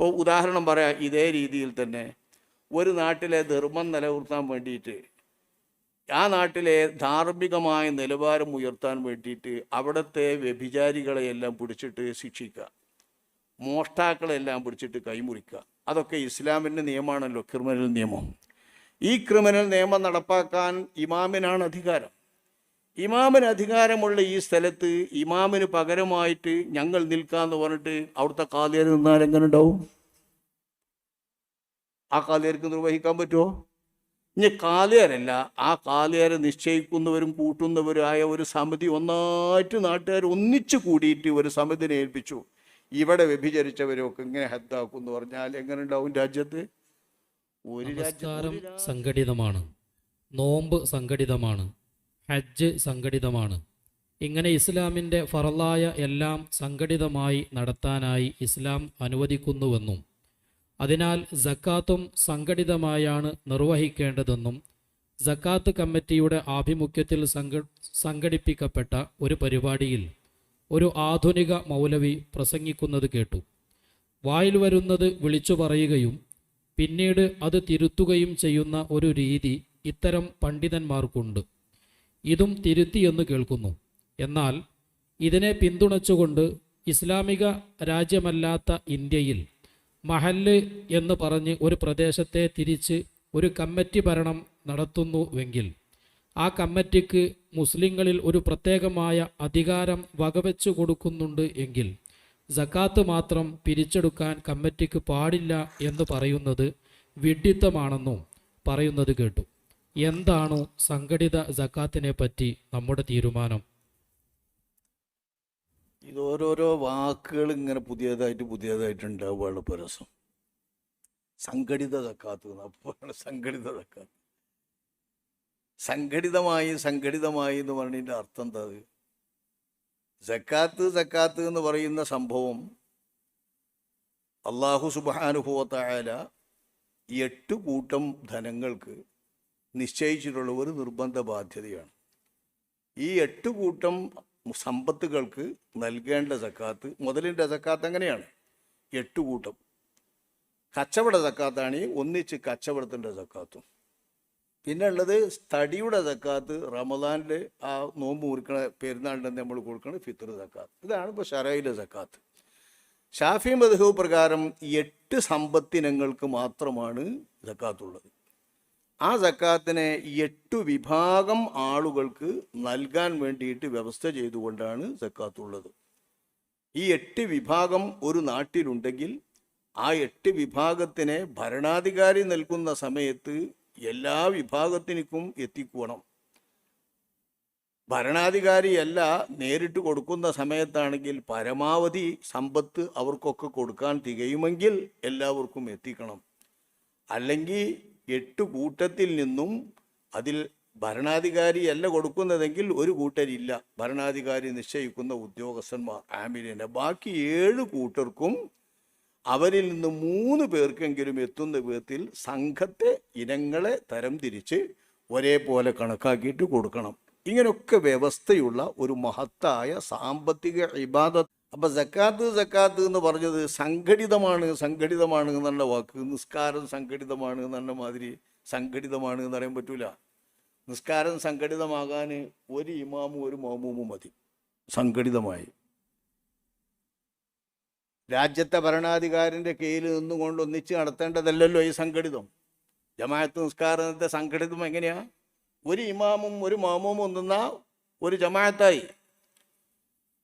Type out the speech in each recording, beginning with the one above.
ഇപ്പോൾ ഉദാഹരണം പറയാം ഇതേ രീതിയിൽ തന്നെ ഒരു നാട്ടിലെ ധർമ്മം നിലനിർത്താൻ വേണ്ടിയിട്ട് ആ നാട്ടിലെ ധാർമ്മികമായ നിലവാരം ഉയർത്താൻ വേണ്ടിയിട്ട് അവിടുത്തെ വ്യഭിചാരികളെയെല്ലാം പിടിച്ചിട്ട് ശിക്ഷിക്കുക. മോഷ്ടാക്കളെല്ലാം പിടിച്ചിട്ട് കൈമുറിക്കുക. അതൊക്കെ ഇസ്ലാമിന്റെ നിയമമാണല്ലോ ക്രിമിനൽ നിയമം. ഈ ക്രിമിനൽ നിയമം നടപ്പാക്കാൻ ഇമാമിനാണ് അധികാരം. ഇമാമിന് അധികാരമുള്ള ഈ സ്ഥലത്ത് ഇമാമിന് പകരമായിട്ട് ഞങ്ങൾ നിൽക്കാന്ന് പറഞ്ഞിട്ട് അവിടുത്തെ കാതിയർ നിന്നാൽ എങ്ങനെ ഉണ്ടാവും? ആ കാലിയർക്ക് നിർവഹിക്കാൻ പറ്റുമോ? ഇനി കാലിയാരല്ല ആ കാലിയാരെ നിശ്ചയിക്കുന്നവരും കൂട്ടുന്നവരുമായ ഒരു സമിതി ഒന്നായിട്ട് നാട്ടുകാർ ഒന്നിച്ചു കൂടിയിട്ട് ഒരു സമിതിനെ ഏൽപ്പിച്ചു. ഇവിടെ വ്യഭിചരിച്ചവരൊക്കെ ഇങ്ങനെ ഹദ്ദാക്കും എന്ന് പറഞ്ഞാൽ എങ്ങനെ ഉണ്ടാവും രാജ്യത്ത്? ഒരു രാജ്യം സംഘടിതമാണ്. നോമ്പ് സംഘടിതമാണ്. ഹജ്ജ് സംഘടിതമാണ്. ഇങ്ങനെ ഇസ്ലാമിന്റെ ഫറലായ എല്ലാം സംഘടിതമായി നടത്താനായി ഇസ്ലാം അനുവദിക്കുന്നുവെന്നും അതിനാൽ ജക്കാത്തും സംഘടിതമായാണ് നിർവഹിക്കേണ്ടതെന്നും ജക്കാത്ത് കമ്മിറ്റിയുടെ ആഭിമുഖ്യത്തിൽ സംഘ സംഘടിപ്പിക്കപ്പെട്ട ഒരു പരിപാടിയിൽ ഒരു ആധുനിക മൗലവി പ്രസംഗിക്കുന്നത് കേട്ടു. വായിൽ വരുന്നത് വിളിച്ചു പറയുകയും പിന്നീട് അത് തിരുത്തുകയും ചെയ്യുന്ന ഒരു രീതി ഇത്തരം പണ്ഡിതന്മാർക്കുണ്ട്. ഇതും തിരുത്തിയെന്ന് കേൾക്കുന്നു. എന്നാൽ ഇതിനെ പിന്തുണച്ചുകൊണ്ട് ഇസ്ലാമിക രാജ്യമല്ലാത്ത ഇന്ത്യയിൽ മഹല്ല് എന്ന് പറഞ്ഞ് ഒരു പ്രദേശത്തെ തിരിച്ച് ഒരു കമ്മിറ്റി ഭരണം നടത്തുന്നുവെങ്കിൽ ആ കമ്മിറ്റിക്ക് മുസ്ലിങ്ങളിൽ ഒരു പ്രത്യേകമായ അധികാരം വകവെച്ചു കൊടുക്കുന്നുണ്ട് എങ്കിൽ ജക്കാത്ത് മാത്രം പിരിച്ചെടുക്കാൻ കമ്മിറ്റിക്ക് പാടില്ല എന്ന് പറയുന്നത് വിഡ്ഢിത്തമാണെന്നും പറയുന്നത് കേട്ടു. എന്താണോ സംഘടിത ജക്കാത്തിനെ പറ്റി നമ്മുടെ തീരുമാനം? ഇത് ഓരോരോ വാക്കുകൾ ഇങ്ങനെ പുതിയതായിട്ട് പുതിയതായിട്ട് ഉണ്ടാവുകയാണ് പരസ്യം രസം. സംഘടിത തക്കാത്ത് സംഘടിത തക്കാത്ത് സംഘടിതമായി സംഘടിതമായി എന്ന് പറഞ്ഞതിന്റെ അർത്ഥം എന്താ സക്കാത്ത് സക്കാത്ത് എന്ന് പറയുന്ന സംഭവം അള്ളാഹു സുബാനുഭവത്തായ എട്ട് കൂട്ടം ധനങ്ങൾക്ക് നിശ്ചയിച്ചിട്ടുള്ള ഒരു നിർബന്ധ ബാധ്യതയാണ്. ഈ എട്ട് കൂട്ടം സമ്പത്തുകൾക്ക് നൽകേണ്ട സക്കാത്ത് മുതലിന്റെ സക്കാത്ത് എങ്ങനെയാണ്? എട്ട് കൂട്ടം. കച്ചവട സക്കാത്താണ് ഒന്നിച്ച് കച്ചവടത്തിന്റെ സക്കാത്തും. പിന്നെ ഉള്ളത് തടിയുടെ സക്കാത്ത് റമദാനിൽ ആ നോമ്പ് മുറിക്കണ പെരുന്നാളിന്റെ നമ്മൾ കൊടുക്കണ ഫിത്തർ സക്കാത്ത്. ഇതാണ് ഇപ്പോൾ ഷറയിലെ സക്കാത്ത്. ഷാഫി മധു പ്രകാരം എട്ട് സമ്പത്തിനങ്ങൾക്ക് മാത്രമാണ് സക്കാത്തുള്ളത്. ആ സക്കാത്തിനെ എട്ടു വിഭാഗം ആളുകൾക്ക് നൽകാൻ വേണ്ടിയിട്ട് വ്യവസ്ഥ ചെയ്തുകൊണ്ടാണ് സക്കാത്തുള്ളത്. ഈ എട്ട് വിഭാഗം ഒരു നാട്ടിലുണ്ടെങ്കിൽ ആ എട്ട് വിഭാഗത്തിനെ ഭരണാധികാരി നൽകുന്ന സമയത്ത് എല്ലാ വിഭാഗത്തിനും എത്തിക്കണം ഭരണാധികാരിയല്ല നേരിട്ട് കൊടുക്കുന്ന സമയത്താണെങ്കിൽ പരമാവധി സമ്പത്ത് അവർക്കൊക്കെ കൊടുക്കാൻ തികയുമെങ്കിൽ എല്ലാവർക്കും എത്തിക്കണം. അല്ലെങ്കിൽ എട്ട് കൂട്ടത്തിൽ നിന്നും അതിൽ ഭരണാധികാരിയല്ല കൊടുക്കുന്നതെങ്കിൽ ഒരു കൂട്ടരില്ല. ഭരണാധികാരി നിശ്ചയിക്കുന്ന ഉദ്യോഗസ്ഥന്മാർ ആമിലിനെ ബാക്കി ഏഴ് കൂട്ടർക്കും അവരിൽ നിന്ന് മൂന്ന് പേർക്കെങ്കിലും എത്തുന്ന വിധത്തിൽ സംഘത്തെ ഇനങ്ങളെ തരംതിരിച്ച് ഒരേപോലെ കണക്കാക്കിയിട്ട് കൊടുക്കണം. ഇങ്ങനെയൊക്കെ വ്യവസ്ഥയുള്ള ഒരു മഹത്തായ സാമ്പത്തിക ഇബാദത്ത് അപ്പൊ സക്കാത്ത് സക്കാത്ത് എന്ന് പറഞ്ഞത് സംഘടിതമാണ് സംഘടിതമാണ് എന്നുള്ള വാക്ക്. നിസ്കാരം സംഘടിതമാണ് എന്നുള്ള മാതിരി സംഘടിതമാണ് എന്ന് പറയാൻ പറ്റൂല. നിസ്കാരം സംഘടിതമാകാൻ ഒരു ഇമാമും ഒരു മോമൂമും മതി. സംഘടിതമായി. രാജ്യത്തെ ഭരണാധികാരിന്റെ കീഴിൽ നിന്നുകൊണ്ട് ഒന്നിച്ച് നടത്തേണ്ടതല്ലല്ലോ ഈ സംഘടിതം. ജമാഅത്ത് നിസ്കാരത്തെ സംഘടിതം എങ്ങനെയാ? ഒരു ഇമാമും ഒരു മാമും ഒന്നുന്ന ഒരു ജമാഅത്തായി.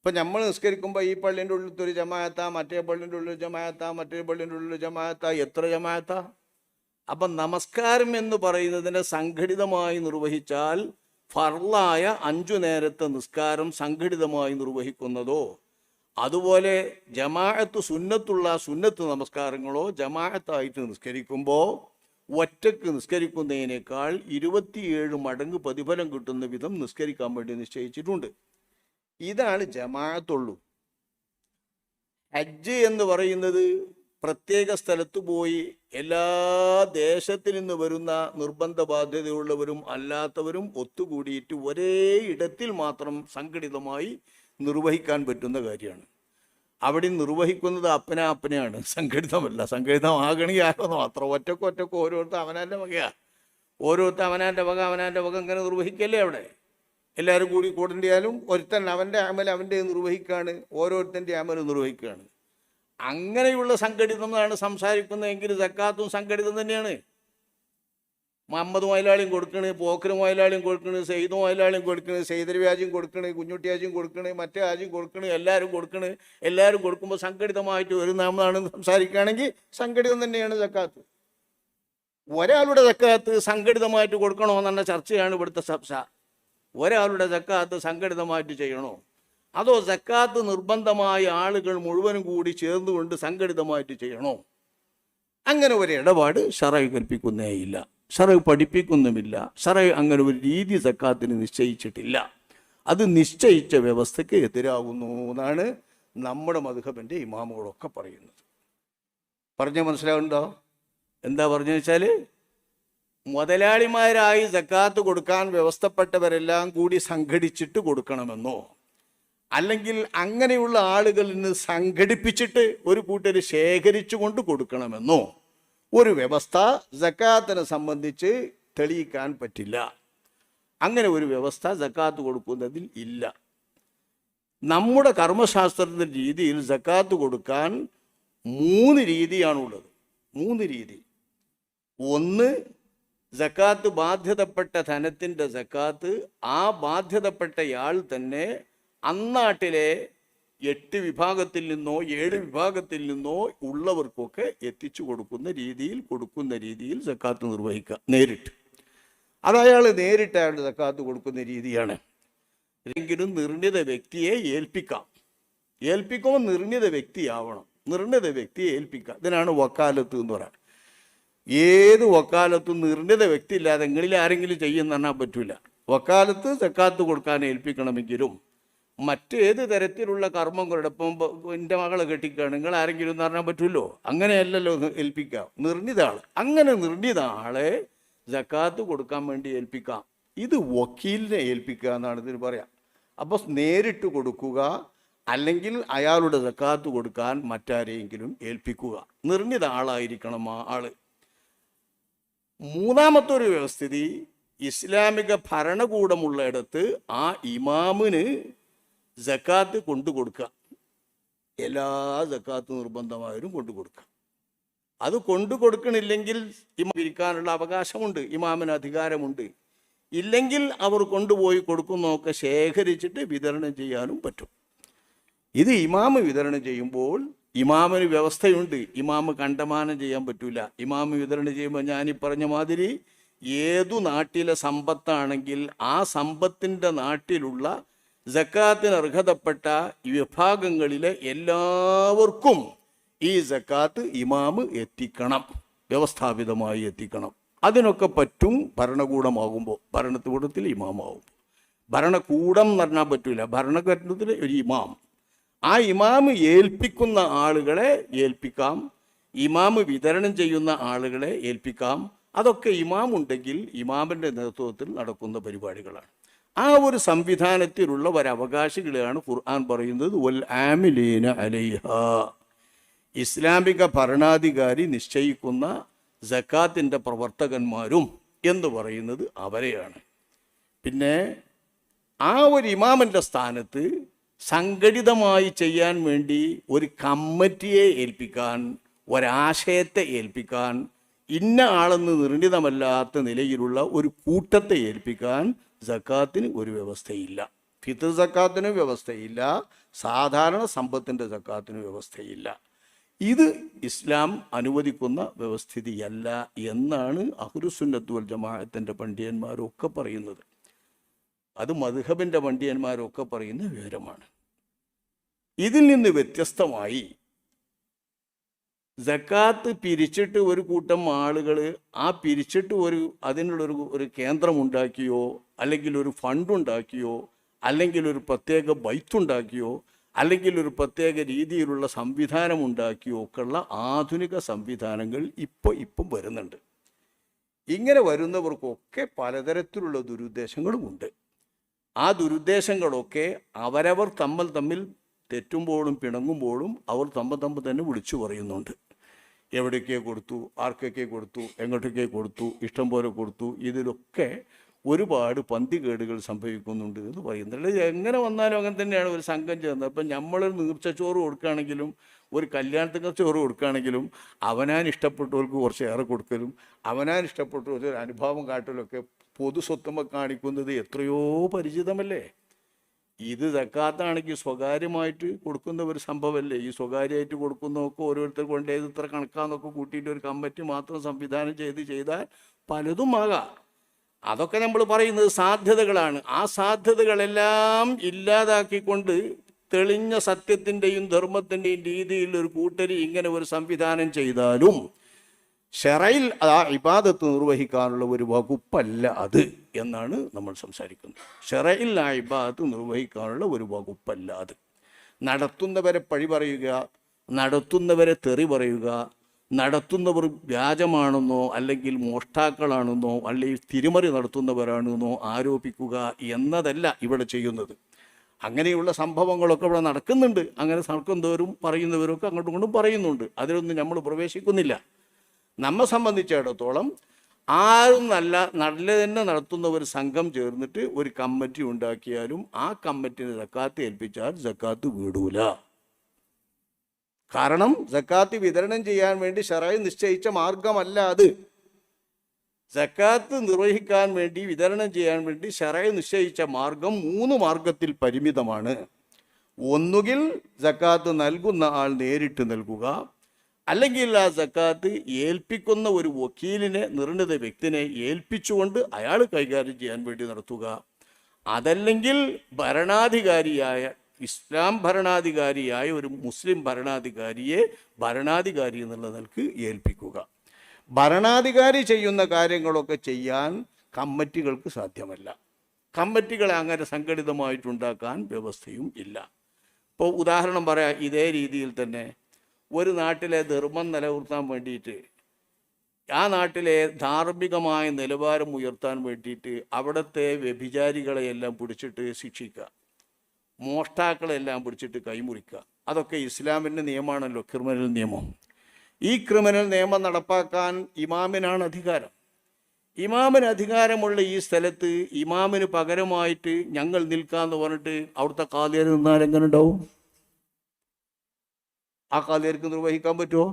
ഇപ്പം നമ്മൾ നിസ്കരിക്കുമ്പോൾ ഈ പള്ളിന്റെ ഉള്ളിൽ ഒരു ജമായത്താ മറ്റേ പള്ളിന്റെ ഉള്ളിൽ ജമായത്താ മറ്റേ പള്ളിന്റെ ഉള്ളിൽ ജമായത്താ എത്ര ജമായത്താ അപ്പം നമസ്കാരം എന്ന് പറയുന്നതിനെ സംഘടിതമായി നിർവഹിച്ചാൽ ഫർളായ അഞ്ചു നേരത്തെ നിസ്കാരം സംഘടിതമായി നിർവഹിക്കുന്നതോ? അതുപോലെ ജമാഅത്ത് സുന്നത്തുള്ള സുന്നത്ത് നമസ്കാരങ്ങളോ ജമാഅത്തായിട്ട് നിസ്കരിക്കുമ്പോൾ ഒറ്റയ്ക്ക് നിസ്കരിക്കുന്നതിനേക്കാൾ ഇരുപത്തിയേഴ് മടങ്ങ് പ്രതിഫലം കിട്ടുന്ന വിധം നിസ്കരിക്കാൻ വേണ്ടി നിശ്ചയിച്ചിട്ടുണ്ട്. ഇതാണ് ജമാഅത്തുള്ളൂ. ഹജ്ജ് എന്ന് പറയുന്നത് പ്രത്യേക സ്ഥലത്ത് പോയി എല്ലാ ദേശത്തിൽ നിന്ന് വരുന്ന നിർബന്ധ ബാധ്യതയുള്ളവരും അല്ലാത്തവരും ഒത്തുകൂടിയിട്ട് ഒരേ ഇടത്തിൽ മാത്രം സംഘടിതമായി നിർവഹിക്കാൻ പറ്റുന്ന കാര്യമാണ്. അവിടെ നിർവഹിക്കുന്നത് അപ്പന അപ്പനെയാണ്. സംഘടിതമല്ല. സംഘടിതമാകണമെങ്കിൽ ആരോന്ന് മാത്രം. ഒറ്റയ്ക്ക് ഒറ്റയ്ക്ക് ഓരോരുത്തർ അവനാന്റെ വകയാണ് ഓരോരുത്തർ അവനാന്റെ വക അവനാന്റെ വക ഇങ്ങനെ നിർവഹിക്കല്ലേ അവിടെ? എല്ലാവരും കൂടി കൂടേണ്ടിയാലും ഒരുത്തൻ അവന്റെ അമൽ അവന്റെ നിർവഹിക്കുകയാണ് ഓരോരുത്തന്റെ അമൽ നിർവഹിക്കുകയാണ്. അങ്ങനെയുള്ള സംഘടിതം എന്നാണ് സംസാരിക്കുന്നതെങ്കിൽ സക്കാത്തും സംഘടിതം തന്നെയാണ്. മുഹമ്മദ് മൊയിലാളിയും കൊടുക്കണ് പോക്കര് മൊയിലാളിയും കൊടുക്കണ് സെയ്ദ് മൊയിലാളിയും കൊടുക്കണ് സെയ്ദർ വ്യാജും കൊടുക്കണ് കുഞ്ഞുട്ടി ആജിയും കൊടുക്കണ് മറ്റേ ആജിയും കൊടുക്കണ് എല്ലാവരും കൊടുക്കണ്. എല്ലാവരും കൊടുക്കുമ്പോൾ സംഘടിതമായിട്ട് വരുന്നതാണ് സംസാരിക്കുകയാണെങ്കിൽ സംഘടിതം തന്നെയാണ് സക്കാത്ത്. ഒരാളുടെ സക്കാത്ത് സംഘടിതമായിട്ട് കൊടുക്കണമെന്നുള്ള ചർച്ചയാണ് ഇവിടുത്തെ ഒരാളുടെ സക്കാത്ത് സംഘടിതമായിട്ട് ചെയ്യണോ? അതോ സക്കാത്ത് നിർബന്ധമായ ആളുകൾ മുഴുവനും കൂടി ചേർന്നുകൊണ്ട് സംഘടിതമായിട്ട് ചെയ്യണോ? അങ്ങനെ ഒരു ഇടപാട് ഷറൈ കൽപ്പിക്കുന്നേയില്ല ഷറൈ പഠിപ്പിക്കുന്നുമില്ല. ഷറൈ അങ്ങനെ ഒരു രീതി സക്കാത്തിന് നിശ്ചയിച്ചിട്ടില്ല. അത് നിശ്ചയിച്ച വ്യവസ്ഥയ്ക്ക് എതിരാകുന്നു എന്നാണ് നമ്മുടെ മധുഹബന്റെ ഇമാമുകളൊക്കെ പറയുന്നത്. പറഞ്ഞ മനസ്സിലാവുണ്ടോ എന്താ പറഞ്ഞു വെച്ചാൽ മുതലാളിമാരായി ജക്കാത്ത് കൊടുക്കാൻ വ്യവസ്ഥപ്പെട്ടവരെല്ലാം കൂടി സംഘടിച്ചിട്ട് കൊടുക്കണമെന്നോ? അല്ലെങ്കിൽ അങ്ങനെയുള്ള ആളുകളിൽ സംഘടിപ്പിച്ചിട്ട് ഒരു കൂട്ടർ ശേഖരിച്ചു കൊണ്ട് കൊടുക്കണമെന്നോ? ഒരു വ്യവസ്ഥ ജക്കാത്തിനെ സംബന്ധിച്ച് തെളിയിക്കാൻ പറ്റില്ല. അങ്ങനെ ഒരു വ്യവസ്ഥ ജക്കാത്ത് കൊടുക്കുന്നതിൽ ഇല്ല. നമ്മുടെ കർമ്മശാസ്ത്രത്തിന്റെ രീതിയിൽ ജക്കാത്ത് കൊടുക്കാൻ മൂന്ന് രീതിയാണുള്ളത്. മൂന്ന് രീതി. ഒന്ന് സക്കാത്ത് ബാധ്യതപ്പെട്ട ധനത്തിന്റെ സക്കാത്ത് ആ ബാധ്യതപ്പെട്ടയാൾ തന്നെ അന്നാട്ടിലെ എട്ട് വിഭാഗത്തിൽ നിന്നോ ഏഴ് വിഭാഗത്തിൽ നിന്നോ ഉള്ളവർക്കൊക്കെ എത്തിച്ചു കൊടുക്കുന്ന രീതിയിൽ കൊടുക്കുന്ന രീതിയിൽ സക്കാത്ത് നിർവഹിക്കുക നേരിട്ട്. അത് അയാൾ നേരിട്ട് അയാൾ സക്കാത്ത് കൊടുക്കുന്ന രീതിയാണ്. എങ്കിലും നിർണിത വ്യക്തിയെ ഏൽപ്പിക്കാം. ഏൽപ്പിക്കുമ്പോൾ നിർണിത വ്യക്തിയാവണം. നിർണിത വ്യക്തിയെ ഏൽപ്പിക്കാം ഇതിനാണ് വക്കാലത്ത് എന്ന് പറയുന്നത്. ഏത് വക്കാലത്തും നിർണിത വ്യക്തി ഇല്ലാതെ നിങ്ങളിൽ ആരെങ്കിലും ചെയ്യുന്ന പറഞ്ഞാൽ പറ്റില്ല വക്കാലത്ത് സക്കാത്ത് കൊടുക്കാൻ ഏൽപ്പിക്കണമെങ്കിലും മറ്റേത് തരത്തിലുള്ള കർമ്മങ്ങളുടെ ഇപ്പം എന്റെ മകളെ കെട്ടിക്കുകയാണ്. നിങ്ങൾ ആരെങ്കിലും എന്ന് പറഞ്ഞാൽ പറ്റുമല്ലോ അങ്ങനെയല്ലല്ലോ ഏൽപ്പിക്കാം നിർണിത ആൾ അങ്ങനെ നിർണിത ആളെ ജക്കാത്ത് കൊടുക്കാൻ വേണ്ടി ഏൽപ്പിക്കാം. ഇത് വക്കീലിനെ ഏൽപ്പിക്കുക എന്നാണ് ഇതിന് പറയാം. അപ്പോൾ നേരിട്ട് കൊടുക്കുക അല്ലെങ്കിൽ അയാളുടെ ജക്കാത്ത് കൊടുക്കാൻ മറ്റാരെയെങ്കിലും ഏൽപ്പിക്കുക. നിർണിത ആളായിരിക്കണം ആ ആൾ. മൂന്നാമത്തെ ഒരു വ്യവസ്ഥിതി ഇസ്ലാമിക ഭരണകൂടമുള്ളയിടത്ത് ആ ഇമാമിന് ജക്കാത്ത് കൊണ്ടു കൊടുക്കുക. എല്ലാ ജക്കാത്ത് നിർബന്ധമായും കൊണ്ടു കൊടുക്കുക. അത് കൊണ്ടു കൊടുക്കണില്ലെങ്കിൽ ഇമാം ഇരിക്കാനുള്ള അവകാശമുണ്ട് ഇമാമിന് അധികാരമുണ്ട്. ഇല്ലെങ്കിൽ അവർ കൊണ്ടുപോയി കൊടുക്കുന്നതൊക്കെ ശേഖരിച്ചിട്ട് വിതരണം ചെയ്യാനും പറ്റും. ഇത് ഇമാമ് വിതരണം ചെയ്യുമ്പോൾ ഇമാമിന് വ്യവസ്ഥയുണ്ട്. ഇമാമ് കണ്ടമാനം ചെയ്യാൻ പറ്റൂല. ഇമാമ് വിതരണം ചെയ്യുമ്പോൾ ഞാൻ ഈ പറഞ്ഞ മാതിരി ഏതു നാട്ടിലെ സമ്പത്താണെങ്കിൽ ആ സമ്പത്തിന്റെ നാട്ടിലുള്ള ജക്കാത്തിന് അർഹതപ്പെട്ട വിഭാഗങ്ങളിലെ എല്ലാവർക്കും ഈ ജക്കാത്ത് ഇമാമ് എത്തിക്കണം. വ്യവസ്ഥാപിതമായി എത്തിക്കണം. അതിനൊക്കെ പറ്റും ഭരണകൂടമാകുമ്പോൾ. ഭരണകൂടത്തിൽ ഇമാമാവും ഭരണകൂടം എന്ന് പറഞ്ഞാൽ പറ്റൂല. ഭരണഘടനത്തിൽ ഒരു ഇമാം. ആ ഇമാമ് ഏൽപ്പിക്കുന്ന ആളുകളെ ഏൽപ്പിക്കാം ഇമാമ് വിതരണം ചെയ്യുന്ന ആളുകളെ ഏൽപ്പിക്കാം. അതൊക്കെ ഇമാം ഉണ്ടെങ്കിൽ ഇമാമിന്റെ നേതൃത്വത്തിൽ നടക്കുന്ന പരിപാടികളാണ്. ആ ഒരു സംവിധാനത്തിലുള്ള ഒരവകാശികളെയാണ് ഖുർആൻ പറയുന്നത് വൽ ആമിലീന അലൈഹ. ഇസ്ലാമിക ഭരണാധികാരി നിശ്ചയിക്കുന്ന ജക്കാത്തിന്റെ പ്രവർത്തകന്മാരും എന്ന് പറയുന്നത് അവരെയാണ്. പിന്നെ ആ ഒരു ഇമാമിന്റെ സ്ഥാനത്ത് സംഘടിതമായി ചെയ്യാൻ വേണ്ടി ഒരു കമ്മിറ്റിയെ ഏൽപ്പിക്കാൻ ഒരാശയത്തെ ഏൽപ്പിക്കാൻ ഇന്ന ആളെന്ന് നിർണിതമല്ലാത്ത നിലയിലുള്ള ഒരു കൂട്ടത്തെ ഏൽപ്പിക്കാൻ സക്കാത്തിന് ഒരു വ്യവസ്ഥയില്ല. ഫിത്തർ സക്കാത്തിന് വ്യവസ്ഥയില്ല സാധാരണ സമ്പത്തിന്റെ സക്കാത്തിന് വ്യവസ്ഥയില്ല. ഇത് ഇസ്ലാം അനുവദിക്കുന്ന വ്യവസ്ഥിതിയല്ല എന്നാണ് അഹുരുസുന്നത്തുൽ ജമാഅത്തിന്റെ പണ്ഡിതന്മാരൊക്കെ പറയുന്നത്. അത് മധുഹബിന്റെ പണ്ഡിയന്മാരൊക്കെ പറയുന്ന വിവരമാണ്. ഇതിൽ നിന്ന് വ്യത്യസ്തമായി ജക്കാത്ത് പിരിച്ചിട്ട് ഒരു കൂട്ടം ആളുകൾ ആ പിരിച്ചിട്ട് ഒരു അതിനുള്ളൊരു ഒരു കേന്ദ്രം ഉണ്ടാക്കിയോ അല്ലെങ്കിൽ ഒരു ഫണ്ട് ഉണ്ടാക്കിയോ അല്ലെങ്കിൽ ഒരു പ്രത്യേക ബൈത്തുണ്ടാക്കിയോ അല്ലെങ്കിൽ ഒരു പ്രത്യേക രീതിയിലുള്ള സംവിധാനം ഉണ്ടാക്കിയോ ഒക്കെയുള്ള ആധുനിക സംവിധാനങ്ങൾ ഇപ്പോൾ ഇപ്പം വരുന്നുണ്ട്. ഇങ്ങനെ വരുന്നവർക്കൊക്കെ പലതരത്തിലുള്ള ദുരുദ്ദേശങ്ങളുമുണ്ട് ആ ദുരുദ്ദേശങ്ങളൊക്കെ അവരവർ തമ്മിൽ തമ്മിൽ തെറ്റുമ്പോഴും പിണങ്ങുമ്പോഴും അവർ തമ്മിൽ തമ്മിൽ തന്നെ വിളിച്ചു പറയുന്നുണ്ട്. എവിടേക്കേ കൊടുത്തു ആർക്കൊക്കെ കൊടുത്തു എങ്ങോട്ടൊക്കെ കൊടുത്തു ഇഷ്ടം പോലെ കൊടുത്തു ഇതിലൊക്കെ ഒരുപാട് പന്തികേടുകൾ സംഭവിക്കുന്നുണ്ട് എന്ന് പറയുന്നുണ്ട്. എങ്ങനെ വന്നാലും അങ്ങനെ തന്നെയാണ് ഒരു സംഘം ചേർന്നത്. അപ്പം നമ്മൾ നീർച്ച ചോറ് കൊടുക്കുകയാണെങ്കിലും ഒരു കല്യാണത്തിന് ചോറ് കൊടുക്കുകയാണെങ്കിലും അവനാൻ ഇഷ്ടപ്പെട്ടവർക്ക് കുറച്ച് ഏറെ കൊടുക്കലും അവനാൻ ഇഷ്ടപ്പെട്ടവർക്ക് ഒരു അനുഭാവം കാട്ടലൊക്കെ പൊതു സ്വത്തമ്മ കാണിക്കുന്നത് എത്രയോ പരിചിതമല്ലേ? ഇത് തക്കാത്താണെങ്കിൽ സ്വകാര്യമായിട്ട് കൊടുക്കുന്ന ഒരു സംഭവമല്ലേ? ഈ സ്വകാര്യമായിട്ട് കൊടുക്കുന്നതൊക്കെ ഓരോരുത്തർ കൊണ്ടേത് ഇത്ര കണക്കാന്നൊക്കെ കൂട്ടിയിട്ട് ഒരു കമ്മിറ്റി മാത്രം സംവിധാനം ചെയ്ത് ചെയ്താൽ പലതും ആകാം. അതൊക്കെ നമ്മൾ പറയുന്നത് സാധ്യതകളാണ്. ആ സാധ്യതകളെല്ലാം ഇല്ലാതാക്കിക്കൊണ്ട് തെളിഞ്ഞ സത്യത്തിന്റെയും ധർമ്മത്തിന്റെയും രീതിയിൽ ഒരു കൂട്ടരി ഇങ്ങനെ ഒരു സംവിധാനം ചെയ്താലും ഷെറയിൽ ആ ഇബാദത്ത് നിർവഹിക്കാനുള്ള ഒരു വകുപ്പല്ല അത് എന്നാണ് നമ്മൾ സംസാരിക്കുന്നത്. ഷെറയിൽ ആ ഇബാദത്ത് നിർവഹിക്കാനുള്ള ഒരു വകുപ്പല്ല അത്. നടത്തുന്നവരെ പഴി പറയുക നടത്തുന്നവരെ തെറി പറയുക നടത്തുന്നവർ വ്യാജമാണെന്നോ അല്ലെങ്കിൽ മോഷ്ടാക്കളാണെന്നോ അല്ലെങ്കിൽ തിരിമറി നടത്തുന്നവരാണെന്നോ ആരോപിക്കുക എന്നതല്ല ഇവിടെ ചെയ്യുന്നത്. അങ്ങനെയുള്ള സംഭവങ്ങളൊക്കെ ഇവിടെ നടക്കുന്നുണ്ട്. അങ്ങനെ നടക്കുന്നവരും പറയുന്നവരും ഒക്കെ അങ്ങോട്ടും ഇങ്ങോട്ടും പറയുന്നുണ്ട്. അതിലൊന്നും നമ്മൾ പ്രവേശിക്കുന്നില്ല. നമ്മെ സംബന്ധിച്ചിടത്തോളം ആരും നല്ല നല്ല തന്നെ നടത്തുന്ന ഒരു സംഘം ചേർന്നിട്ട് ഒരു കമ്മിറ്റി ഉണ്ടാക്കിയാലും ആ കമ്മിറ്റിന് ജക്കാത്ത് ഏൽപ്പിച്ചാൽ ജക്കാത്ത് വീടൂല. കാരണം ജക്കാത്ത് വിതരണം ചെയ്യാൻ വേണ്ടി ഷറായി നിശ്ചയിച്ച മാർഗമല്ല അത്. ജക്കാത്ത് നിർവഹിക്കാൻ വേണ്ടി വിതരണം ചെയ്യാൻ വേണ്ടി ഷറായി നിശ്ചയിച്ച മാർഗം മൂന്ന് മാർഗത്തിൽ പരിമിതമാണ്. ഒന്നുകിൽ ജക്കാത്ത് നൽകുന്ന ആൾ നേരിട്ട് നൽകുക അല്ലെങ്കിൽ ആ സക്കാത്ത് ഏൽപ്പിക്കുന്ന ഒരു വക്കീലിനെ നിർണിത വ്യക്തിനെ ഏൽപ്പിച്ചുകൊണ്ട് അയാൾ കൈകാര്യം ചെയ്യാൻ വേണ്ടി നടത്തുക. അതല്ലെങ്കിൽ ഭരണാധികാരിയായ ഇസ്ലാം ഭരണാധികാരിയായ ഒരു മുസ്ലിം ഭരണാധികാരിയെ ഭരണാധികാരി എന്നുള്ള നിലയ്ക്ക് ഏൽപ്പിക്കുക. ഭരണാധികാരി ചെയ്യുന്ന കാര്യങ്ങളൊക്കെ ചെയ്യാൻ കമ്മിറ്റികൾക്ക് സാധ്യമല്ല. കമ്മിറ്റികളെ അങ്ങനെ സംഘടിതമായിട്ടുണ്ടാക്കാൻ വ്യവസ്ഥയും ഇല്ല. ഇപ്പോൾ ഉദാഹരണം പറയാം ഇതേ രീതിയിൽ തന്നെ ഒരു നാട്ടിലെ ധർമ്മം നിലനിർത്താൻ വേണ്ടിയിട്ട് ആ നാട്ടിലെ ധാർമ്മികമായ നിലവാരം ഉയർത്താൻ വേണ്ടിയിട്ട് അവിടുത്തെ വ്യഭിചാരികളെയെല്ലാം പിടിച്ചിട്ട് ശിക്ഷിക്കുക. മോഷ്ടാക്കളെല്ലാം പിടിച്ചിട്ട് കൈമുറിക്കുക. അതൊക്കെ ഇസ്ലാമിന്റെ നിയമമാണല്ലോ ക്രിമിനൽ നിയമം. ഈ ക്രിമിനൽ നിയമം നടപ്പാക്കാൻ ഇമാമിനാണ് അധികാരം. ഇമാമിന് അധികാരമുള്ള ഈ സ്ഥലത്ത് ഇമാമിന് പകരമായിട്ട് ഞങ്ങൾ നിൽക്കാന്ന് പറഞ്ഞിട്ട് അവിടുത്തെ കാതിയിൽ നിന്നാൽ എങ്ങനെ ഉണ്ടാവും? ആ കാലുകാർക്ക് നിർവഹിക്കാൻ പറ്റുമോ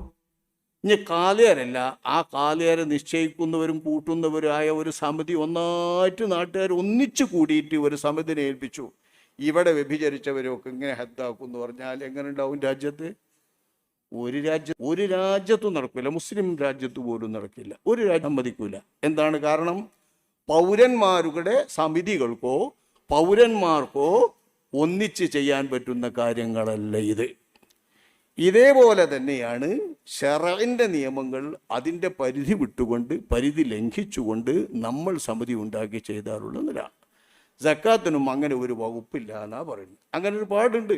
ഇനി കാലുകാരല്ല ആ കാലുകാരെ നിശ്ചയിക്കുന്നവരും കൂട്ടുന്നവരായ ഒരു സമിതി ഒന്നായിട്ട് നാട്ടുകാർ ഒന്നിച്ചു കൂടിയിട്ട് ഒരു സമിതിനെ ഏൽപ്പിച്ചു. ഇവിടെ വ്യഭിചരിച്ചവരൊക്കെ ഇങ്ങനെ ഹദ്ദാക്കും എന്ന് പറഞ്ഞാൽ എങ്ങനെ ഉണ്ടാവും രാജ്യത്ത്? ഒരു രാജ്യ ഒരു രാജ്യത്തും നടക്കില്ല മുസ്ലിം രാജ്യത്ത് പോലും നടക്കില്ല ഒരു രാജ്യം സമ്മതിക്കൂല. എന്താണ് കാരണം? പൗരന്മാരുടെ സമിതികൾക്കോ പൗരന്മാർക്കോ ഒന്നിച്ച് ചെയ്യാൻ പറ്റുന്ന കാര്യങ്ങളല്ല ഇത്. ഇതേപോലെ തന്നെയാണ് ഷെറയിന്റെ നിയമങ്ങൾ അതിന്റെ പരിധി വിട്ടുകൊണ്ട് പരിധി ലംഘിച്ചുകൊണ്ട് നമ്മൾ സമിതി ഉണ്ടാക്കി ചെയ്താലുള്ള നില. ജക്കാത്തിനും അങ്ങനെ ഒരു വകുപ്പില്ല എന്നാണ് പറയുന്നത്. അങ്ങനെ ഒരു പാടുണ്ട്.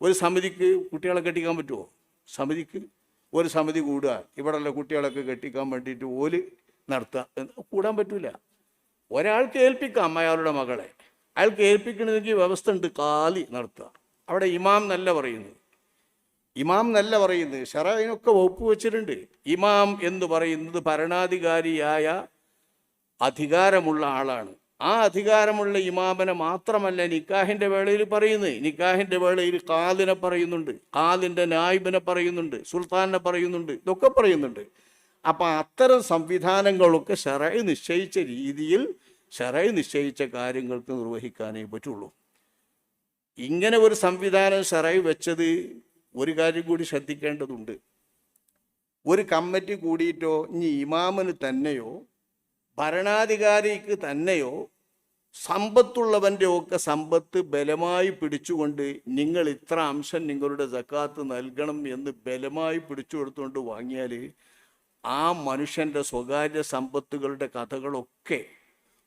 ഒരു സമിതിക്ക് കുട്ടികളെ കെട്ടിക്കാൻ പറ്റുമോ? സമിതിക്ക് ഒരു സമിതി കൂടുക. ഇവിടെയുള്ള കുട്ടികളൊക്കെ കെട്ടിക്കാൻ വേണ്ടിയിട്ട് ഓൽ നടത്തുക കൂടാൻ പറ്റില്ല ഒരാൾക്ക് ഏൽപ്പിക്കാം അയാളുടെ മകളെ. അയാൾക്ക് ഏൽപ്പിക്കണമെങ്കിൽ വ്യവസ്ഥ ഉണ്ട് കാലി നടത്തുക അവിടെ ഇമാം നല്ല പറയുന്നത് ഇമാം നല്ല പറയുന്നത് ഷറൈനൊക്കെ വകുപ്പ് വെച്ചിട്ടുണ്ട്. ഇമാം എന്ന് പറയുന്നത് ഭരണാധികാരിയായ അധികാരമുള്ള ആളാണ്. ആ അധികാരമുള്ള ഇമാമനെ മാത്രമല്ല നിക്കാഹിന്റെ വേളയിൽ പറയുന്നത്. നിക്കാഹിന്റെ വേളയിൽ കാലിനെ പറയുന്നുണ്ട്. കാലിന്റെ നായിബിനെ പറയുന്നുണ്ട്. സുൽത്താനെ പറയുന്നുണ്ട്. ഇതൊക്കെ പറയുന്നുണ്ട്. അപ്പം അത്തരം സംവിധാനങ്ങളൊക്കെ ഷറൈ നിശ്ചയിച്ച രീതിയിൽ ഷറൈ നിശ്ചയിച്ച കാര്യങ്ങൾക്ക് നിർവഹിക്കാനേ പറ്റുള്ളൂ. ഇങ്ങനെ ഒരു സംവിധാനം ഷറൈ വെച്ചത് ഒരു കാര്യം കൂടി ശ്രദ്ധിക്കേണ്ടതുണ്ട്. ഒരു കമ്മിറ്റി കൂടിയിട്ടോ ഇനി ഇമാമിന് തന്നെയോ ഭരണാധികാരിക്ക് തന്നെയോ സമ്പത്തുള്ളവന്റെ ഒക്കെ സമ്പത്ത് ബലമായി പിടിച്ചുകൊണ്ട് നിങ്ങൾ ഇത്ര അംശം നിങ്ങളുടെ ജക്കാത്ത് നൽകണം എന്ന് ബലമായി പിടിച്ചു കൊടുത്തുകൊണ്ട് വാങ്ങിയാൽ ആ മനുഷ്യന്റെ സ്വകാര്യ സമ്പത്തുകളുടെ കഥകളൊക്കെ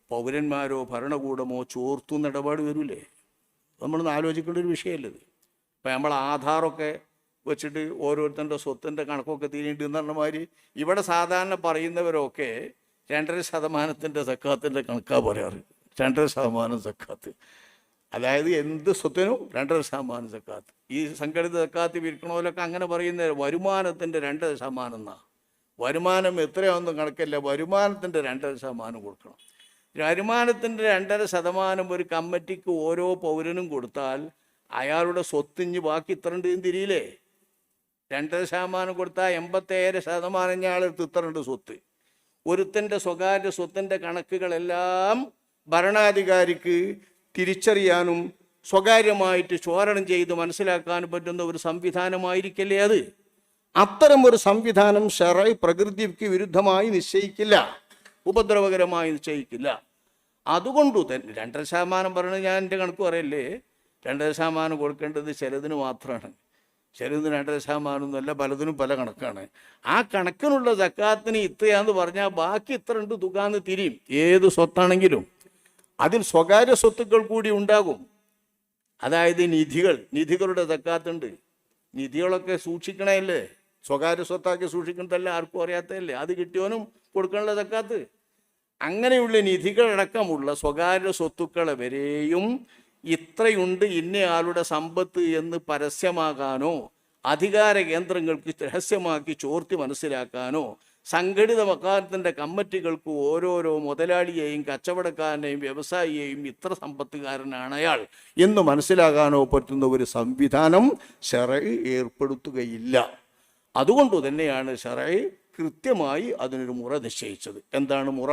പൗരന്മാരോ ഭരണകൂടമോ ചോർത്തുന്ന ഇടപാട് വരൂലേ? നമ്മളൊന്ന് ആലോചിക്കേണ്ട ഒരു വിഷയമല്ലേ ഇത്. ഇപ്പം നമ്മൾ ആധാറൊക്കെ വെച്ചിട്ട് ഓരോരുത്തരുടെ സ്വത്തിന്റെ കണക്കൊക്കെ തീരേണ്ടി എന്ന് പറഞ്ഞ മാതിരി ഇവിടെ സാധാരണ പറയുന്നവരൊക്കെ രണ്ടര ശതമാനത്തിന്റെ സക്കാത്തിന്റെ കണക്കാ പറയാറ്. രണ്ടര ശതമാനം സക്കാത്ത്. അതായത് എന്ത് സ്വത്തിനും രണ്ടര ശതമാനം സക്കാത്ത്. ഈ സംഘടിത സക്കാത്ത് വിൽക്കണമല്ലൊക്കെ അങ്ങനെ പറയുന്ന വരുമാനത്തിന്റെ രണ്ടര ശതമാനം എന്നാണ് വരുമാനം എത്രയാണെന്നും കണക്കല്ല വരുമാനത്തിന്റെ രണ്ടര ശതമാനം കൊടുക്കണം. വരുമാനത്തിന്റെ രണ്ടര ശതമാനം ഒരു കമ്മിറ്റിക്ക് ഓരോ പൗരനും കൊടുത്താൽ അയാളുടെ സ്വത്തിഞ്ഞ് ബാക്കി ഇത്രണ്ട് തിരിയില്ലേ? രണ്ടര ശതമാനം കൊടുത്താൽ എൺപത്തേഴ് ശതമാനം ഞാളെടുത്ത് ഇത്രണ്ട് സ്വത്ത്. ഒരുത്തന്റെ സ്വകാര്യ സ്വത്തിന്റെ കണക്കുകളെല്ലാം ഭരണാധികാരിക്ക് തിരിച്ചറിയാനും സ്വകാര്യമായിട്ട് ചോരണം ചെയ്ത് മനസ്സിലാക്കാനും പറ്റുന്ന ഒരു സംവിധാനമായിരിക്കില്ലേ അത്? അത്തരം ഒരു സംവിധാനം ഷെറൈ പ്രകൃതിക്ക് വിരുദ്ധമായി നിശ്ചയിക്കില്ല. ഉപദ്രവകരമായി നിശ്ചയിക്കില്ല. അതുകൊണ്ടു തന്നെ രണ്ടര ശതമാനം പറഞ്ഞ് ഞാൻ എന്റെ കണക്ക് പറയല്ലേ? രണ്ടര ശതമാനം കൊടുക്കേണ്ടത് ചിലതിന് മാത്രമാണ് ചിലതിന് രണ്ടര ശതമാനം എന്നല്ല പലതിനും പല കണക്കാണ്. ആ കണക്കിനുള്ള ജക്കാത്തിന് ഇത്രയാന്ന് പറഞ്ഞാൽ ബാക്കി ഇത്ര ഉണ്ട് തുകാന്ന് തിരിയും. ഏത് സ്വത്താണെങ്കിലും. അതിൽ സ്വകാര്യ സ്വത്തുക്കൾ കൂടി ഉണ്ടാകും. അതായത് നിധികൾ. നിധികളുടെ തക്കാത്തുണ്ട് നിധികളൊക്കെ സൂക്ഷിക്കണമല്ലേ സ്വകാര്യ സ്വത്താക്കി സൂക്ഷിക്കുന്നതല്ല ആർക്കും അറിയാത്തതല്ലേ? അത് കിട്ടിയവനും കൊടുക്കാനുള്ള സക്കാത്ത്. അങ്ങനെയുള്ള നിധികളടക്കമുള്ള സ്വകാര്യ സ്വത്തുക്കളെ വരെയും ഇത്രയുണ്ട് ഇന്നയാളുടെ സമ്പത്ത് എന്ന് പരസ്യമാകാനോ അധികാര കേന്ദ്രങ്ങൾക്ക് രഹസ്യമാക്കി ചോർത്തി മനസ്സിലാക്കാനോ സംഘടിത മക്കാലത്തിന്റെ കമ്മിറ്റികൾക്ക് ഓരോരോ മുതലാളിയെയും കച്ചവടക്കാരനെയും വ്യവസായിയെയും ഇത്ര സമ്പത്തുകാരനാണ് അയാൾ എന്ന് മനസ്സിലാകാനോ പറ്റുന്ന ഒരു സംവിധാനം ഷെറൈ ഏർപ്പെടുത്തുകയില്ല. അതുകൊണ്ട് തന്നെയാണ് ഷെറൈ കൃത്യമായി അതിനൊരു മുറ നിശ്ചയിച്ചത്. എന്താണ് മുറ?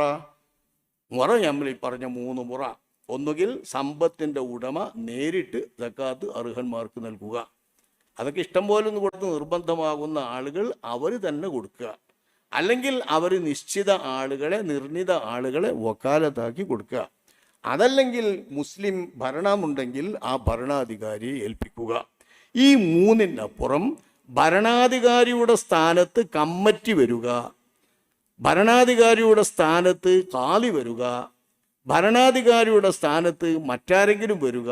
മുറ നമ്മൾ ഈ പറഞ്ഞ മൂന്ന് മുറ. ഒന്നുകിൽ സമ്പത്തിന്റെ ഉടമ നേരിട്ട് സക്കാത്ത് അർഹന്മാർക്ക് നൽകുക. അതൊക്കെ ഇഷ്ടം പോലെ ഒന്ന് കൊടുത്ത് നിർബന്ധമാകുന്ന ആളുകൾ അവർ തന്നെ കൊടുക്കുക. അല്ലെങ്കിൽ അവർ നിശ്ചിത ആളുകളെ നിർണിത ആളുകളെ വക്കാലത്താക്കി കൊടുക്കുക. അതല്ലെങ്കിൽ മുസ്ലിം ഭരണമുണ്ടെങ്കിൽ ആ ഭരണാധികാരിയെ ഏൽപ്പിക്കുക. ഈ മൂന്നിനപ്പുറം ഭരണാധികാരിയുടെ സ്ഥാനത്ത് കമ്മറ്റി വരിക. ഭരണാധികാരിയുടെ സ്ഥാനത്ത് കാലി വരിക. ഭരണാധികാരിയുടെ സ്ഥാനത്ത് മറ്റാരെങ്കിലും വരിക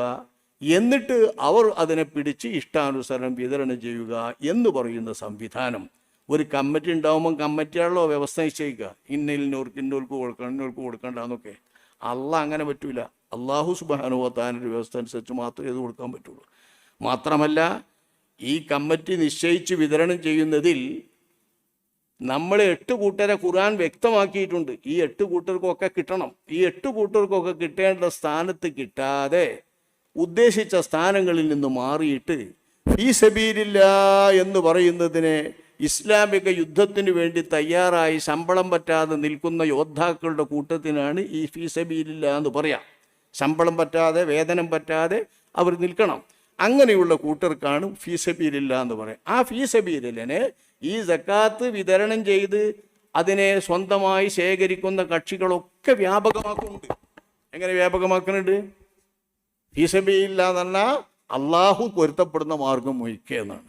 എന്നിട്ട് അവർ അതിനെ പിടിച്ച് ഇഷ്ടാനുസരണം വിതരണം ചെയ്യുക എന്ന് പറയുന്ന സംവിധാനം. ഒരു കമ്മിറ്റി ഉണ്ടാകുമ്പോൾ കമ്മിറ്റിയാണല്ലോ വ്യവസ്ഥ നിശ്ചയിക്കുക. ഇന്നലിനോർക്ക് ഇന്നോർക്ക് കൊടുക്കണം ഇന്നോർക്ക് കൊടുക്കണ്ടെന്നൊക്കെ അല്ല അങ്ങനെ പറ്റൂല. അള്ളാഹു സുബാനുവത്താനൊരു വ്യവസ്ഥ അനുസരിച്ച് മാത്രമേ ഇത് കൊടുക്കാൻ പറ്റുള്ളൂ. മാത്രമല്ല ഈ കമ്മിറ്റി നിശ്ചയിച്ച് വിതരണം ചെയ്യുന്നതിൽ നമ്മൾ എട്ട് കൂട്ടരെ ഖുർആൻ വ്യക്തമാക്കിയിട്ടുണ്ട്. ഈ എട്ട് കൂട്ടർക്കൊക്കെ കിട്ടണം. ഈ എട്ട് കൂട്ടർക്കൊക്കെ കിട്ടേണ്ട സ്ഥാനത്ത് കിട്ടാതെ ഉദ്ദേശിച്ച സ്ഥാനങ്ങളിൽ നിന്ന് മാറിയിട്ട് ഫീ സബീലില്ല എന്ന് പറയുന്നതിനെ ഇസ്ലാമിക യുദ്ധത്തിന് വേണ്ടി തയ്യാറായി ശമ്പളം പറ്റാതെ നിൽക്കുന്ന യോദ്ധാക്കളുടെ കൂട്ടത്തിനാണ് ഈ ഫീ സബീലില്ല എന്ന് പറയാം. ശമ്പളം പറ്റാതെ വേതനം പറ്റാതെ അവർ നിൽക്കണം. അങ്ങനെയുള്ള കൂട്ടർക്കാണ് ഫീ ഫീസബീലില്ല എന്ന് പറയാം. ആ ഫീസബീലിനെ ഈ സക്കാത്ത് വിതരണം ചെയ്ത് അതിനെ സ്വന്തമായി ശേഖരിക്കുന്ന കക്ഷികളൊക്കെ വ്യാപകമാക്കുന്നുണ്ട്. എങ്ങനെ വ്യാപകമാക്കുന്നുണ്ട്? ഫീസബിയില്ല അള്ളാഹു പൊരുത്തപ്പെടുന്ന മാർഗം ഒഴിക്കുക എന്നാണ്.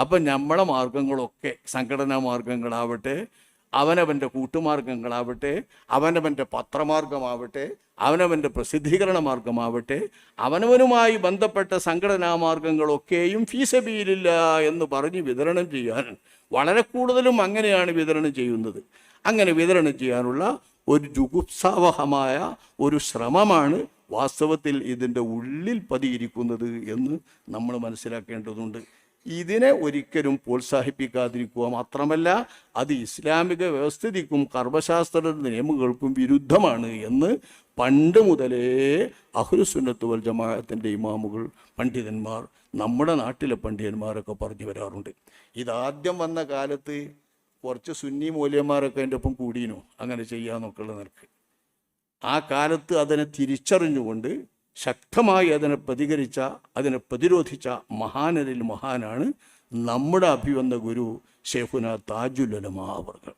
അപ്പം നമ്മളെ മാർഗങ്ങളൊക്കെ സംഘടനാ മാർഗങ്ങളാവട്ടെ അവനവന്റെ കൂട്ടുമാർഗങ്ങളാവട്ടെ അവനവന്റെ പത്രമാർഗമാവട്ടെ അവനവന്റെ പ്രസിദ്ധീകരണ മാർഗമാവട്ടെ അവനവനുമായി ബന്ധപ്പെട്ട സംഘടനാ മാർഗങ്ങളൊക്കെയും ഫീസബിയിലില്ല എന്ന് പറഞ്ഞ് വിതരണം ചെയ്യാൻ വളരെ കൂടുതലും അങ്ങനെയാണ് വിതരണം ചെയ്യുന്നത്. അങ്ങനെ വിതരണം ചെയ്യാനുള്ള ഒരു ജുഗുപ്സാവഹമായ ഒരു ശ്രമമാണ് വാസ്തവത്തിൽ ഇതിന്റെ ഉള്ളിൽ പതിയിരിക്കുന്നത് എന്ന് നമ്മൾ മനസ്സിലാക്കേണ്ടതുണ്ട്. ഇതിനെ ഒരിക്കലും പ്രോത്സാഹിപ്പിക്കാതിരിക്കുക മാത്രമല്ല അത് ഇസ്ലാമിക വ്യവസ്ഥിതിക്കും കർമ്മശാസ്ത്ര നിയമങ്ങൾക്കും വിരുദ്ധമാണ് എന്ന് പണ്ട് മുതലേ അഹുരുസുന്നത്ത് വൽ ജമാഅത്തിന്റെ ഇമാമുകൾ പണ്ഡിതന്മാർ നമ്മുടെ നാട്ടിലെ പണ്ഡിതന്മാരൊക്കെ പറഞ്ഞു വരാറുണ്ട്. ഇതാദ്യം വന്ന കാലത്ത് കുറച്ച് സുന്നി മൂല്യന്മാരൊക്കെ എന്റെ ഒപ്പം കൂടിയിനു അങ്ങനെ ചെയ്യാന്നൊക്കെയുള്ള നിലയ്ക്ക്. ആ കാലത്ത് അതിനെ തിരിച്ചറിഞ്ഞുകൊണ്ട് ശക്തമായി അതിനെ പ്രതികരിച്ച അതിനെ പ്രതിരോധിച്ച മഹാനരിൽ മഹാനാണ് നമ്മുടെ അഭിവന്ന ഗുരു ഷെഹുന താജുലമ അവർകൾ.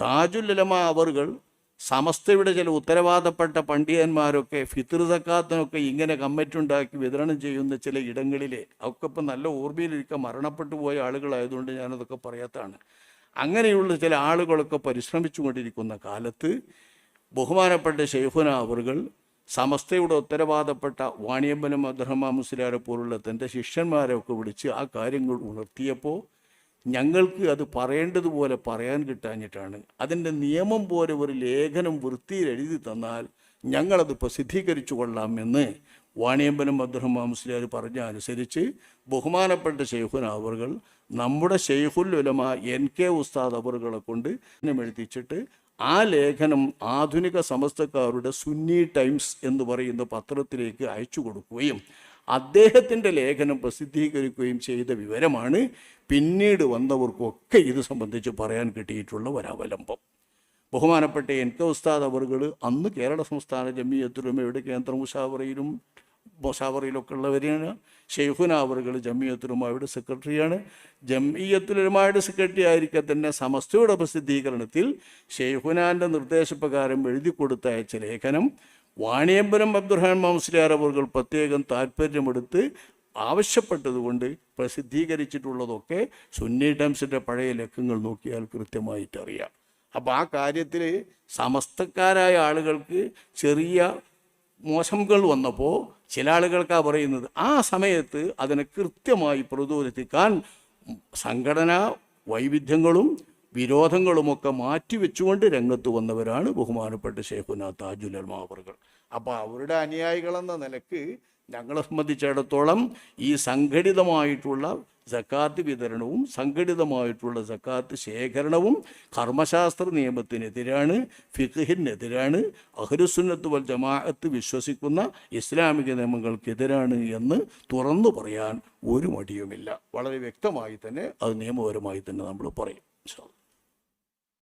താജുലമ അവർകൾ സമസ്തയുടെ ചില ഉത്തരവാദപ്പെട്ട പണ്ഡിതന്മാരൊക്കെ ഫിത്ർ സക്കാത്തിനൊക്കെ ഇങ്ങനെ കമ്മിറ്റി ഉണ്ടാക്കി വിതരണം ചെയ്യുന്ന ചില ഇടങ്ങളിലെ ഒക്കെ ഇപ്പം നല്ല ഓർമ്മയിലിരിക്കുക മരണപ്പെട്ടു പോയ ആളുകളായതുകൊണ്ട് ഞാനതൊക്കെ പറയാത്താണ്. അങ്ങനെയുള്ള ചില ആളുകളൊക്കെ പരിശ്രമിച്ചു കൊണ്ടിരിക്കുന്ന കാലത്ത് ബഹുമാനപ്പെട്ട ഷെയ്ഫുന അവർകൾ സമസ്തയുടെ ഉത്തരവാദപ്പെട്ട വാണിയമ്പലം അബ്ദുറഹ്മാൻ മുസ്ലിയാരെ പോലുള്ള തന്റെ ശിഷ്യന്മാരെയൊക്കെ വിളിച്ച് ആ കാര്യങ്ങൾ ഉണർത്തിയപ്പോൾ ഞങ്ങൾക്ക് അത് പറയേണ്ടതുപോലെ പറയാൻ കിട്ടാഞ്ഞിട്ടാണ്. അതിന്റെ നിയമം പോലെ ഒരു ലേഖനം വൃത്തിയിൽ എഴുതി തന്നാൽ ഞങ്ങളത് പ്രസിദ്ധീകരിച്ചു കൊള്ളാമെന്ന് വാണിയമ്പലം അബ്ദുറഹ്മാൻ മുസ്ലിയാർ പറഞ്ഞ അനുസരിച്ച് ബഹുമാനപ്പെട്ട ഷെയ്ഖുൻ അവറുകൾ നമ്മുടെ ഷെയ്ഖുൽ ഉലമ എൻ കെ ഉസ്താദ് അവറുകളെ കൊണ്ട് എഴുതിച്ചിട്ട് ആ ലേഖനം ആധുനിക സമസ്തക്കാരുടെ സുന്നി ടൈംസ് എന്ന് പറയുന്ന പത്രത്തിലേക്ക് അയച്ചു കൊടുക്കുകയും അദ്ദേഹത്തിന്റെ ലേഖനം പ്രസിദ്ധീകരിക്കുകയും ചെയ്ത വിവരമാണ് പിന്നീട് വന്നവർക്കൊക്കെ ഇത് സംബന്ധിച്ച് പറയാൻ കിട്ടിയിട്ടുള്ള ഒരവലംബം. ബഹുമാനപ്പെട്ട എൻ കെ ഉസ്താദ് അവറുകൾ അന്ന് കേരള സംസ്ഥാന ജമിയത്തുലമയുടെ കേന്ദ്ര മുഷാവറയിലും മുഷാവറയിലൊക്കെ ഉള്ളവരെയാണ് ഷെയ്ഖുന അവറുകൾ ജമ്മിയത്തുലുമായുടെ സെക്രട്ടറിയാണ്. ജമ്മിയത്തുലുമായുടെ സെക്രട്ടറി ആയിരിക്കെ തന്നെ സമസ്തയുടെ പ്രസിദ്ധീകരണത്തിൽ ഷെയ്ഖുനാന്റെ നിർദ്ദേശപ്രകാരം എഴുതി കൊടുത്തയച്ച ലേഖനം. വാണിയമ്പലം അബ്ദുറഹ്മാൻ മംസ്ലിയാർ അവറുകൾ പ്രത്യേകം താല്പര്യമെടുത്ത് ആവശ്യപ്പെട്ടതുകൊണ്ട് പ്രസിദ്ധീകരിച്ചിട്ടുള്ളതൊക്കെ സുന്നി ടൈംസിന്റെ പഴയ ലക്കങ്ങൾ നോക്കിയാൽ കൃത്യമായിട്ടറിയാം. അപ്പോൾ ആ കാര്യത്തിൽ സമസ്തക്കാരായ ആളുകൾക്ക് ചെറിയ മോശങ്ങൾ വന്നപ്പോൾ ചില ആളുകൾക്കാ പറയുന്നത് ആ സമയത്ത് അതിനെ കൃത്യമായി പ്രതിരോധിക്കാൻ സംഘടനാ വൈവിധ്യങ്ങളും വിരോധങ്ങളുമൊക്കെ മാറ്റിവെച്ചുകൊണ്ട് രംഗത്ത് വന്നവരാണ് ബഹുമാനപ്പെട്ട ഷെയ്ഖുന താജുൽ അൽമാവറുകൾ അപ്പോൾ അവരുടെ അനുയായികളെന്ന നിലയ്ക്ക് ഞങ്ങളെ സംബന്ധിച്ചിടത്തോളം ഈ സംഘടിതമായിട്ടുള്ള സക്കാത്ത് വിതരണവും സംഘടിതമായിട്ടുള്ള സക്കാത്ത് ശേഖരണവും കർമ്മശാസ്ത്ര നിയമത്തിനെതിരാണ് ഫിഖിനെതിരാണ് അഹരുസുന്നത്ത് വൽ ജമാഅത്ത് വിശ്വസിക്കുന്ന ഇസ്ലാമിക നിയമങ്ങൾക്കെതിരാണ് എന്ന് തുറന്നു പറയാൻ ഒരു മടിയുമില്ല വളരെ വ്യക്തമായി തന്നെ അത് നിയമപരമായി തന്നെ നമ്മൾ പറയും.